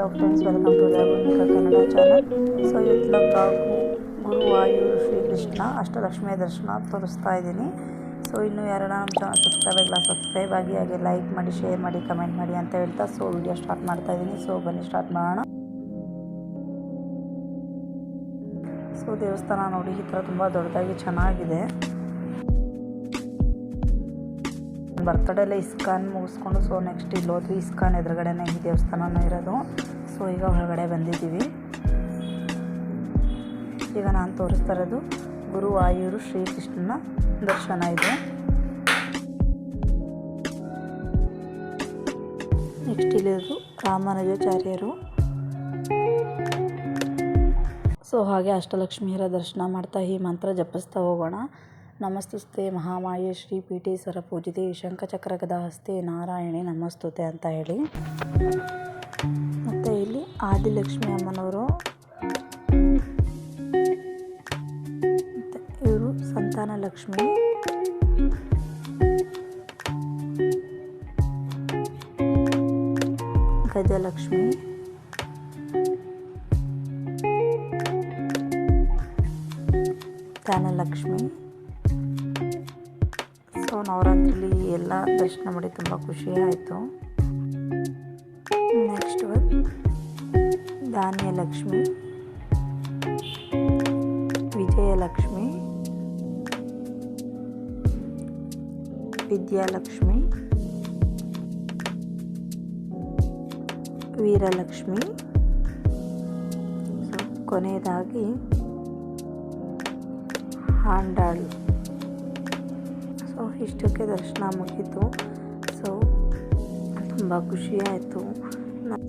Hello friends welcome to Bhoomika Kannada channel so ಇವತ್ತಿನ blog Guruvayur Srikrishna ಅಷ್ಟಲಕ್ಷ್ಮಿಯ ದರ್ಶನ ತೋರಿಸ್ತಾ ಇದ್ದೀನಿ. ಸೊ ಇನ್ನು ಯಾರನ್ನ ನಮ್ಮ ಚಾನಲ್ ಸಬ್ಸ್ಕ್ರೈಬ್ ಆಗಿಲ್ಲ ಸಬ್ಸ್ಕ್ರೈಬ್ ಆಗಿ ಹಾಗೆ ಲೈಕ್ ಮಾಡಿ ಶೇರ್ ಮಾಡಿ ಕಮೆಂಟ್ ಮಾಡಿ ಅಂತ ಹೇಳ್ತಾ ಸೊ ವಿಡಿಯೋ ಸ್ಟಾರ್ಟ್ ಮಾಡ್ತಾ ಇದ್ದೀನಿ. ಸೊ ಬನ್ನಿ ಸ್ಟಾರ್ಟ್ ಮಾಡೋಣ. ಸೊ ದೇವಸ್ಥಾನ ನೋಡಿ, ಈ ಥರ ತುಂಬ ದೊಡ್ಡದಾಗಿ ಚೆನ್ನಾಗಿದೆ. ಬರ್ತಡೇ ಎಲ್ಲ ಇಸ್ಕಾನ್ ಮುಗಿಸ್ಕೊಂಡು ಸೊ ನೆಕ್ಸ್ಟ್ ಇಲ್ಲಿ ಹೋದ್ವಿ. ಇಸ್ಕಾನ್ ಎದುರುಗಡೆನೇ ಈ ದೇವಸ್ಥಾನನೂ ಇರೋದು. ಸೊ ಈಗ ಹೊರಗಡೆ ಬಂದಿದ್ದೀವಿ. ಈಗ ನಾನು ತೋರಿಸ್ತಾ ಇರೋದು ಗುರುವಾಯೂರು ಶ್ರೀಕೃಷ್ಣನ ದರ್ಶನ ಇದೆ. ನೆಕ್ಸ್ಟ್ ಇಲ್ಲಿರೋದು ರಾಮಾನುಜಾಚಾರ್ಯರು ಸೊ ಹಾಗೆ ಅಷ್ಟಲಕ್ಷ್ಮಿಯರ ದರ್ಶನ ಮಾಡ್ತಾ ಈ ಮಂತ್ರ ಜಪಿಸ್ತಾ ಹೋಗೋಣ. ನಮಸ್ತುಸ್ತೆ ಮಹಾಮಾಯೆ ಶ್ರೀ ಪೀಠೇಶ್ವರ ಪೂಜಿತೆ ಶಂಖಚಕ್ರ ಗದಾಹಸ್ತೆ ನಾರಾಯಣಿ ನಮಸ್ತುತೆ ಅಂತ ಹೇಳಿ. ಮತ್ತು ಇಲ್ಲಿ ಆದಿಲಕ್ಷ್ಮಿ ಅಮ್ಮನವರು. ಇವರು ಸಂತಾನ ಲಕ್ಷ್ಮಿ. ಗಜಲಕ್ಷ್ಮಿ. ಧನಲಕ್ಷ್ಮಿ. ನವರಾತ್ರಿಲಿ ಎಲ್ಲ ದರ್ಶನ ಮಾಡಿ ತುಂಬ ಖುಷಿ ಆಯಿತು. ನೆಕ್ಸ್ಟ್ ಧಾನ್ಯಲಕ್ಷ್ಮಿ ವಿಜಯಲಕ್ಷ್ಮಿ ವಿದ್ಯಾಲಕ್ಷ್ಮಿ ವೀರಲಕ್ಷ್ಮಿ. ಕೊನೆಯದಾಗಿ ಹಾಂಡಾಳು. ಇಷ್ಟಕ್ಕೆ ದರ್ಶನ ಮುಗೀತು. ಸೊ ತುಂಬ ಆಯಿತು.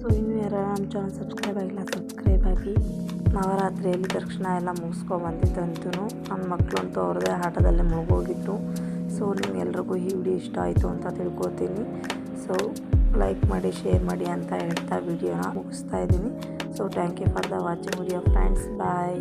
ಸೊ ಇನ್ನೂ ಯಾರು ನಮ್ಮ ಚಾನಲ್ ಸಬ್ಸ್ಕ್ರೈಬ್ ಆಗಿಲ್ಲ ಸಬ್ಸ್ಕ್ರೈಬ್ ಆಗಿ. ನವರಾತ್ರಿಯಲ್ಲಿ ದರ್ಶನ ಎಲ್ಲ ಮುಗಿಸ್ಕೊಬಂದಿದ್ದಂತೂ ನನ್ನ ಮಕ್ಕಳು ಅಂತೂ ಅವ್ರದ್ದೇ ಆಟದಲ್ಲೇ ಮುಳುಗೋಗಿದ್ರು. ಸೊ ನಿಮ್ಗೆಲ್ರಿಗೂ ಈ ವಿಡಿಯೋ ಇಷ್ಟ ಆಯಿತು ಅಂತ ತಿಳ್ಕೊತೀನಿ. ಸೊ ಲೈಕ್ ಮಾಡಿ ಶೇರ್ ಮಾಡಿ ಅಂತ ಹೇಳ್ತಾ ವಿಡಿಯೋನ ಮುಗಿಸ್ತಾ ಇದ್ದೀನಿ. So thank you for the watching video friends bye